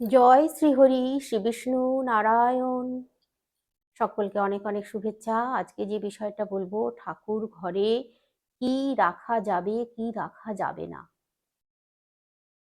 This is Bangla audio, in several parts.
জয় শ্রীহরি শ্রী বিষ্ণু নারায়ণ। সকলকে অনেক অনেক শুভেচ্ছা। আজকে যে বিষয়টা বলব, ঠাকুর ঘরে কি রাখা যাবে, কি রাখা যাবে না?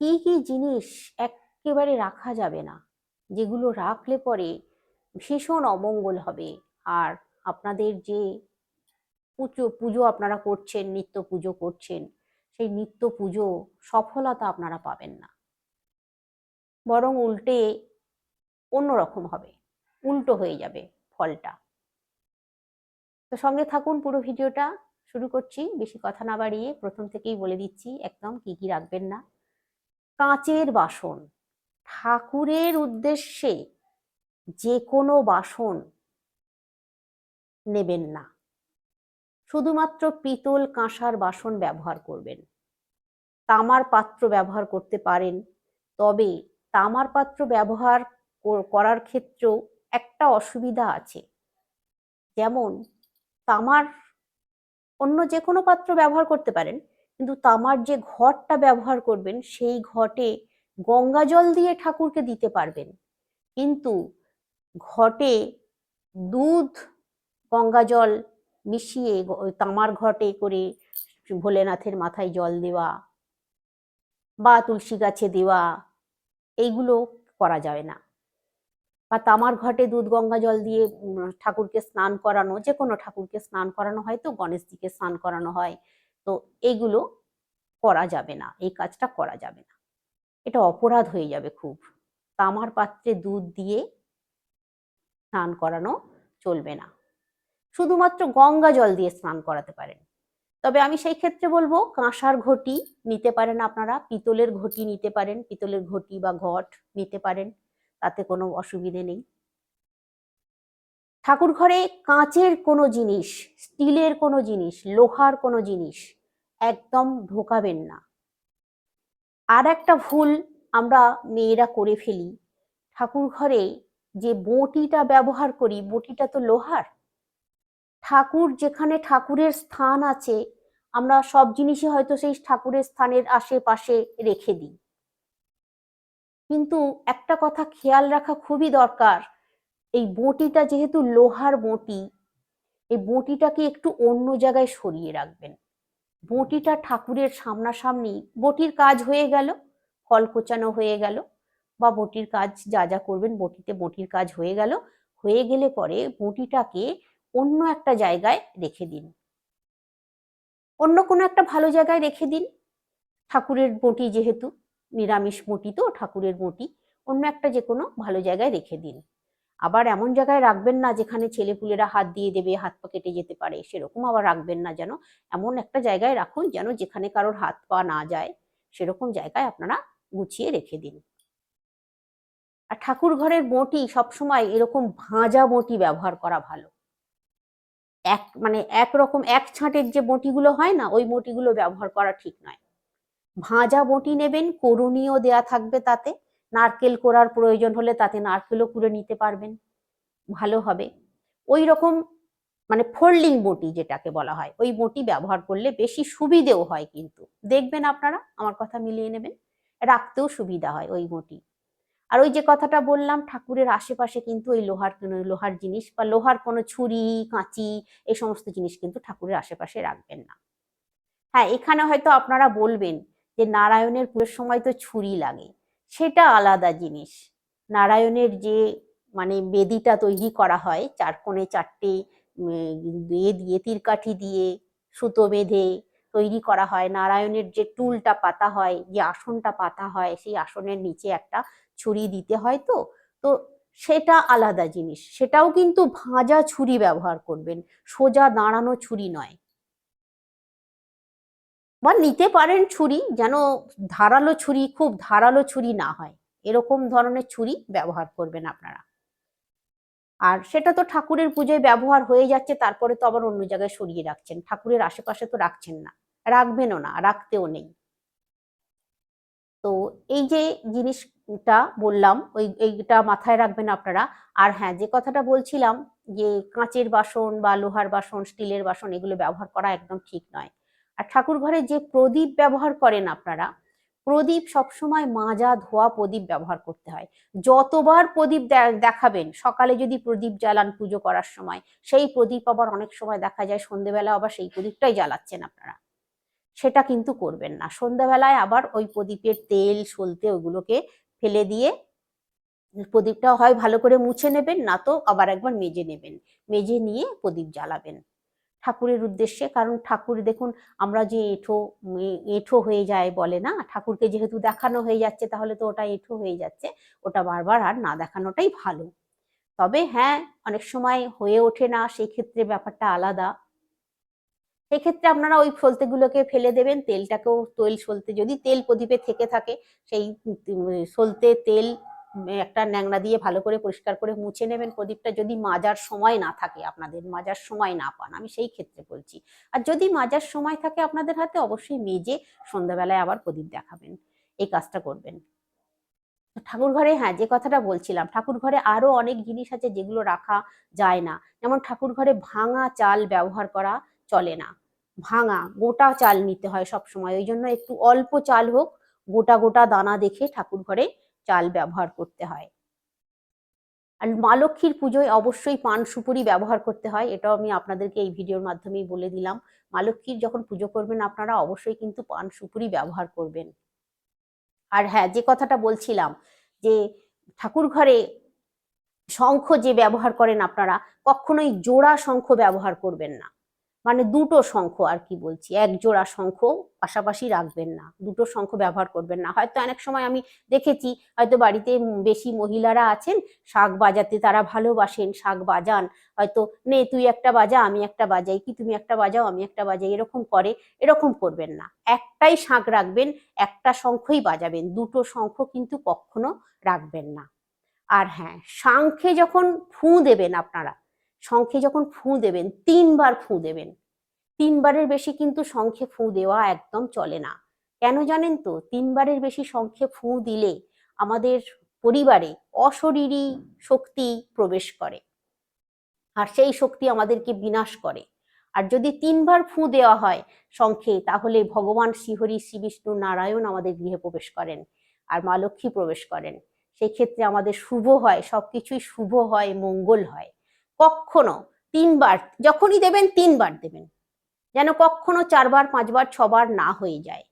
কি কি জিনিস একেবারে রাখা যাবে না, যেগুলো রাখলে পরে ভীষণ অমঙ্গল হবে। আর আপনাদের যে পুজো পুজো আপনারা করছেন, নিত্য পুজো করছেন, সেই নিত্য পুজো সফলতা আপনারা পাবেন না। বরং উল্টে অন্যরকম হবে, উল্টো হয়ে যাবে ফলটা। তো সঙ্গে থাকুন পুরো ভিডিওটা, শুরু করছি, বেশি কথা না বাড়িয়ে প্রথম থেকেই বলে দিচ্ছি, একদম কি কি রাখবেন না। কাঁচের বাসন, ঠাকুরের উদ্দেশ্যে যে কোনো বাসন নেবেন না। শুধুমাত্র পিতল কাঁসার বাসন ব্যবহার করবেন। তামার পাত্র ব্যবহার করতে পারেন, তবে তামার পাত্র ব্যবহার করার ক্ষেত্রেও একটা অসুবিধা আছে। যেমন, তামার অন্য যে কোনো পাত্র ব্যবহার করতে পারেন, কিন্তু তামার যে ঘটটা ব্যবহার করবেন, সেই ঘটে গঙ্গা জল দিয়ে ঠাকুরকে দিতে পারবেন। কিন্তু ঘটে দুধ, গঙ্গা জল মিশিয়ে তামার ঘটে করে ভোলেনাথের মাথায় জল দেওয়া বা তুলসী গাছে দেওয়া এইগুলো করা যাবে না। বা তামার ঘটে দুধ, গঙ্গা জল দিয়ে ঠাকুরকে স্নান করানো যে কোনো ঠাকুরকে স্নান করানো হয় তো, গণেশজিকে স্নান করানো হয়। তো এইগুলো করা যাবে না, এই কাজটা করা যাবে না। এটা অপরাধ হয়ে যাবে খুব। তামার পাত্রে দুধ দিয়ে স্নান করানো চলবে না। শুধুমাত্র গঙ্গা জল দিয়ে স্নান করাতে পারেন। তবে আমি সেই ক্ষেত্রে বলব, কাঁসার ঘটি নিতে পারেন আপনারা, পিতলের ঘটি নিতে পারেন, পিতলের ঘটি বা ঘট নিতে পারেন, তাতে কোনো অসুবিধে নেই। ঠাকুর ঘরে কাঁচের কোনো জিনিস, স্টিলের কোনো জিনিস, লোহার কোনো জিনিস একদম ঢোকাবেন না। আর একটা ভুল আমরা মেয়েরা করে ফেলি, ঠাকুর ঘরে যে বটিটা ব্যবহার করি, বটিটা তো লোহার ঠাকুর যেখানে ঠাকুরের স্থান আছে, আমরা সব জিনিসই হয়তো সেই ঠাকুরের স্থানের আশেপাশে রেখে দিই। কিন্তু একটা কথা খেয়াল রাখা খুবই দরকার, এই বটিটা যেহেতু লোহার বটি, এই বটিটাকে একটু অন্য জায়গায় সরিয়ে রাখবেন। বটিটা ঠাকুরের সামনাসামনি, বটির কাজ হয়ে গেল, ফল কোচানো হয়ে গেল, বা বটির কাজ যা যা করবেন, বটিতে বটির কাজ হয়ে গেল। হয়ে গেলে পরে বটিটাকে অন্য একটা জায়গায় রেখে দিন। অন্য কোনো একটা ভালো জায়গায় রেখে দিন। ঠাকুরের বটি যেহেতু, নিরামিষ বটি তো ঠাকুরের বটি অন্য একটা যে কোনো ভালো জায়গায় রেখে দিন। আবার এমন জায়গায় রাখবেন না যেখানে ছেলেপুলেরা হাত দিয়ে দেবে, হাত পা কেটে যেতে পারে, সেরকম আবার রাখবেন না যেন। এমন একটা জায়গায় রাখুন যেন যেখানে কারোর হাত পা না যায়, সেরকম জায়গায় আপনারা গুছিয়ে রেখে দিন। আর ঠাকুর ঘরের বটি সবসময় এরকম ভাঁজা বটি ব্যবহার করা ভালো। এক মানে একরকম এক ছাঁটের যে বটিগুলো হয় না, ওই বটিগুলো ব্যবহার করা ঠিক নয়। ভাজা বটি নেবেন, করণীয় দেয়া থাকবে তাতে। নারকেল কোরার প্রয়োজন হলে তাতে নারকেলও কুড়ে নিতে পারবেন। ভালো হবে। ওই রকম মানে ফোল্ডিং বটি যেটাকে বলা হয়, ওই বটি ব্যবহার করলে বেশি সুবিধেও হয় কিন্তু। দেখবেন আপনারা, আমার কথা মিলিয়ে নেবেন। রাখতেও সুবিধা হয় ওই বটি। আর ওই যে কথাটা বললাম, ঠাকুরের আশেপাশে কিন্তু ওই লোহার লোহার জিনিস বা লোহার কোনো ছুরি, কাঁচি, এই সমস্ত জিনিস কিন্তু ঠাকুরের আশেপাশে রাখবেন না। হ্যাঁ এখানে হয়তো আপনারা বলবেন যে নারায়ণের পুজোর সময় তো ছুরি লাগে। সেটা আলাদা জিনিস। নারায়ণের যে মানে বেদিটা তৈরি করা হয়, চার কোণে চারটে দিয়ে দিয়ে তীরকাঠি দিয়ে সুতো বেঁধে তৈরি করা হয়। নারায়ণের যে টুলটা পাতা হয়, যে আসনটা পাতা হয়, সেই আসনের নিচে একটা ছুরি দিতে হয় তো? তো সেটা আলাদা জিনিস। সেটাও কিন্তু ভাঁজা ছুরি ব্যবহার করবেন, সোজা দাঁড়ানো ছুরি নয়। বা নিতে পারেন ছুরি, যেন ধারালো ছুরি খুব ধারালো ছুরি না হয়। এরকম ধরনের ছুরি ব্যবহার করবেন আপনারা। আর সেটা তো ঠাকুরের পুজোয় ব্যবহার হয়ে যাচ্ছে, তারপরে তো আবার অন্য জায়গায় সরিয়ে রাখছেন। ঠাকুরের আশেপাশে তো রাখছেন না। রাখবেনও না, রাখতেও নেই। তো এই যে জিনিসটা বললাম, ওই, এইটা মাথায় রাখবেন আপনারা। আর হ্যাঁ যে কথাটা বলছিলাম যে কাঁচের বাসন বা লোহার বাসন, স্টিলের বাসন, এগুলো ব্যবহার করা একদম ঠিক নয়। আর ঠাকুর ঘরে যে প্রদীপ ব্যবহার করেন আপনারা, প্রদীপ সবসময় মাজা ধোয়া প্রদীপ ব্যবহার করতে হয়। যতবার প্রদীপ দেখাবেন, সকালে যদি প্রদীপ জ্বালান পুজো করার সময়, সেই প্রদীপ আবার অনেক সময় দেখা যায়, সন্ধেবেলা আবার সেই প্রদীপটাই জ্বালাচ্ছেন আপনারা। সেটা কিন্তু করবেন না। সন্ধ্যাবেলায় আবার ওই প্রদীপের তেল, সলতে ওগুলোকে ফেলে দিয়ে প্রদীপটা হয় ভালো করে মুছে নেবেন, না তো আবার একবার মেজে নেবেন। মেজে নিয়ে প্রদীপ জ্বালাবেন। ঠাকুরের উদ্দেশ্যে, কারণ ঠাকুর দেখুন, আমরা যে এঁঠো এঁঠো হয়ে যায় বলে না? ঠাকুরকে যেহেতু দেখানো হয়ে যাচ্ছে, তাহলে তো ওটা এঁঠো হয়ে যাচ্ছে। ওটা বারবার আর না দেখানোটাই ভালো। তবে হ্যাঁ অনেক সময় হয়ে ওঠে না সেই ক্ষেত্রে ব্যাপারটা আলাদা। সেক্ষেত্রে আপনারা ওই সলতেগুলোকে ফেলে দেবেন, তেলটাকেও তেল সলতে, যদি তেল প্রদীপে থেকে থাকে, সেই সলতে তেল একটা ন্যাংরা দিয়ে ভালো করে পরিষ্কার করে মুছে নেবেন প্রদীপটা, যদি মাজার সময় না থাকে আপনাদের, মাজার সময় না পান, আমি সেই ক্ষেত্রে বলছি। আর যদি মাজার সময় থাকে আপনাদের হাতে, অবশ্যই মেজে সন্ধ্যাবেলায় আবার প্রদীপ দেখাবেন, এই কাজটা করবেন। ঠাকুর ঘরে হ্যাঁ যে কথাটা বলছিলাম, ঠাকুর ঘরে আরও অনেক জিনিস আছে যেগুলো রাখা যায় না। যেমন ঠাকুর ঘরে ভাঙা চাল ব্যবহার করা চলে না। ভাঙা, গোটা চাল নিতে হয় সব সময় ওই জন্য একটু অল্প চাল হোক, গোটা গোটা দানা দেখে ঠাকুর ঘরে চাল ব্যবহার করতে হয়। আর মা লক্ষ্মীর পুজোয় অবশ্যই পান সুপুরি ব্যবহার করতে হয়। এটাও আমি আপনাদেরকে এই ভিডিওর মাধ্যমেই বলে দিলাম। মা লক্ষ্মীর যখন পুজো করবেন, আপনারা অবশ্যই কিন্তু পান সুপুরি ব্যবহার করবেন। আর হ্যাঁ যে কথাটা বলছিলাম যে ঠাকুর ঘরে শঙ্খ যে ব্যবহার করেন আপনারা, কখনোই জোড়া শঙ্খ ব্যবহার করবেন না। মানে দুটো শঙ্খ আর কি বলছি। এক জোড়া শঙ্খ পাশাপাশি রাখবেন না। দুটো শঙ্খ ব্যবহার করবেন না। হয়তো অনেক সময় আমি দেখেছি, হয়তো বাড়িতে বেশি মহিলারা আছেন, শাক বাজাতে তারা ভালোবাসেন, শাক বাজান। হয়তো, নে, তুই একটা বাজা, আমি একটা বাজাই। কি, তুমি একটা বাজাও, আমি একটা বাজাই? এরকম করে, এরকম করবেন না। একটাই শাঁখ রাখবেন, একটা শঙ্খই বাজাবেন। দুটো শঙ্খ কিন্তু কখনো রাখবেন না। আর হ্যাঁ শাঙ্খে যখন ফুঁ দেবেন আপনারা শঙ্খে যখন ফুঁ দেবেন, তিনবার ফুঁ দেবেন, তিনবারের বেশি কিন্তু শঙ্খে ফুঁ দেওয়া একদম চলে না। কেন জানেন তো? তিনবারের বেশি শঙ্খে ফুঁ দিলে আমাদের পরিবারে অশরীরী শক্তি প্রবেশ করে আর সেই শক্তি আমাদেরকে বিনাশ করে। আর যদি তিনবার ফুঁ দেওয়া হয় শঙ্খে তাহলে ভগবান শ্রীহরি শ্রী বিষ্ণু নারায়ণ আমাদের গৃহে প্রবেশ করেন আর মা লক্ষ্মী প্রবেশ করেন। সেই ক্ষেত্রে আমাদের শুভ হয়, সবকিছুই শুভ হয়, মঙ্গল হয়। কখনো তিনবার, যখনই দেবেন তিনবার দেবেন। যেন কখনো চারবার, পাঁচবার, ছবার না হয়ে যায়।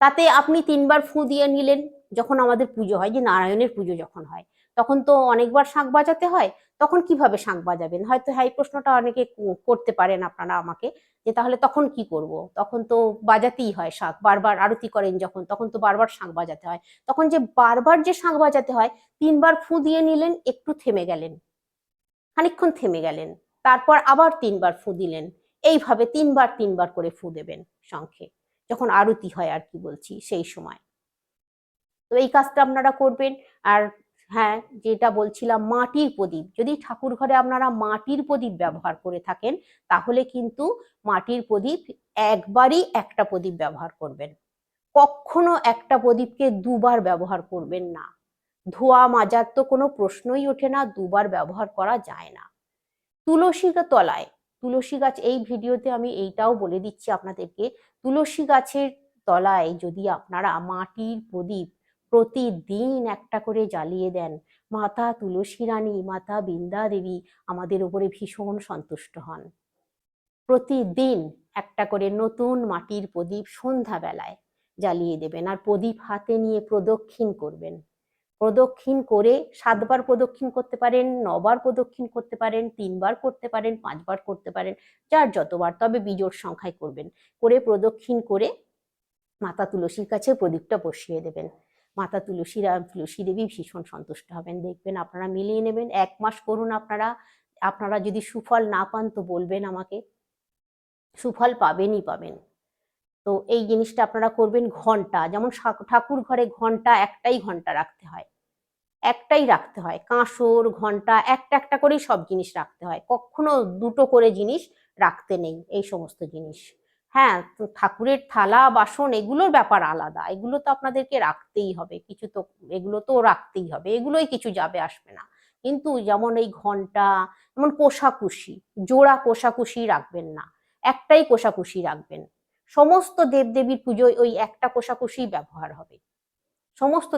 তাতে আপনি তিনবার ফু দিয়ে নিলেন, যখন আমাদের পুজো হয়, যে নারায়ণের পুজো যখন হয়, তখন তো অনেকবার শাঁখ বাজাতে হয়, তখন কীভাবে শাঁখ বাজাবেন? হয়তো হ্যাঁ এই প্রশ্নটা অনেকে করতে পারেন আপনারা আমাকে, যে তাহলে তখন কি করব? তখন তো বাজাতেই হয় শাঁখ, বারবার আরতি করেন যখন, তখন তো বারবার শাঁখ বাজাতে হয়। তখন যে বারবার যে শাঁখ বাজাতে হয়, তিনবার ফু দিয়ে নিলেন, একটু থেমে গেলেন। খানিকক্ষণ থেমে গেলেন, তারপর আবার তিনবার ফু দিলেন। এইভাবে তিনবার তিনবার করে ফু দেবেন শঙ্খে, যখন আরতি হয় আর কি বলছি সেই সময়। তো এই কাজটা আপনারা করবেন। আর হ্যাঁ যেটা বলছিলাম মাটির প্রদীপ, যদি ঠাকুর ঘরে আপনারা মাটির প্রদীপ ব্যবহার করে থাকেন, তাহলে কিন্তু মাটির প্রদীপ একবারই একটা প্রদীপ ব্যবহার করবেন। কখনো একটা প্রদীপকে দুবার ব্যবহার করবেন না। ধোয়া মাজার তো কোনো প্রশ্নই ওঠে না, দুবার ব্যবহার করা যায় না। তুলসী তলায়, তুলসী গাছ, এই ভিডিওতে আমি এইটাও বলে দিচ্ছি আপনাদেরকে। তুলসী গাছের তলায় যদি আপনারা মাটির প্রদীপ প্রতিদিন একটা করে জ্বালিয়ে দেন, মাতা তুলসী রানী, মাতা বৃন্দা দেবী আমাদের উপরে ভীষণ সন্তুষ্ট হন। প্রতিদিন একটা করে নতুন মাটির প্রদীপ সন্ধ্যাবেলায় জ্বালিয়ে দেবেন আর প্রদীপ হাতে নিয়ে প্রদক্ষিণ করবেন। প্রদক্ষিণ করে সাতবার প্রদক্ষিণ করতে পারেন, নবার প্রদক্ষিণ করতে পারেন, তিনবার করতে পারেন, পাঁচবার করতে পারেন, যার যতবার, তবে বিজোড় সংখ্যায় করবেন। করে প্রদক্ষিণ করে মাতা তুলসীর কাছে প্রদীপটা বসিয়ে দেবেন। মাতা তুলসীরা তুলসী দেবী ভীষণ সন্তুষ্ট হবেন। দেখবেন আপনারা মিলিয়ে নেবেন। এক মাস করুন আপনারা। আপনারা যদি সুফল না পান তো বলবেন আমাকে। সুফল পাবেনই পাবেন। তো এই জিনিসটা আপনারা করবেন ঘণ্টা। যেমন ঠাকুর ঘরে ঘণ্টা একটাই ঘণ্টা রাখতে হয়। একটাই রাখতে হয়। কাঁসর, ঘণ্টা, একটা একটা করেই সব জিনিস রাখতে হয়। কখনো দুটো করে জিনিস রাখতে নেই এই সমস্ত জিনিস। হ্যাঁ ঠাকুরের থালা, বাসন এগুলোর ব্যাপার আলাদা। এগুলো তো আপনাদেরকে রাখতেই হবে। কিছু তো, এগুলো তো রাখতেই হবে। এগুলোই কিছু যাবে, আসবে না। কিন্তু যেমন এই ঘণ্টা, যেমন কোষাকুশি জোড়া কোষাকুশি রাখবেন না। একটাই কোষাকুশি রাখবেন। সমস্ত দেবদেবীর পুজোয় ওই একটা কোষাকুষি ব্যবহার হবে। সমস্ত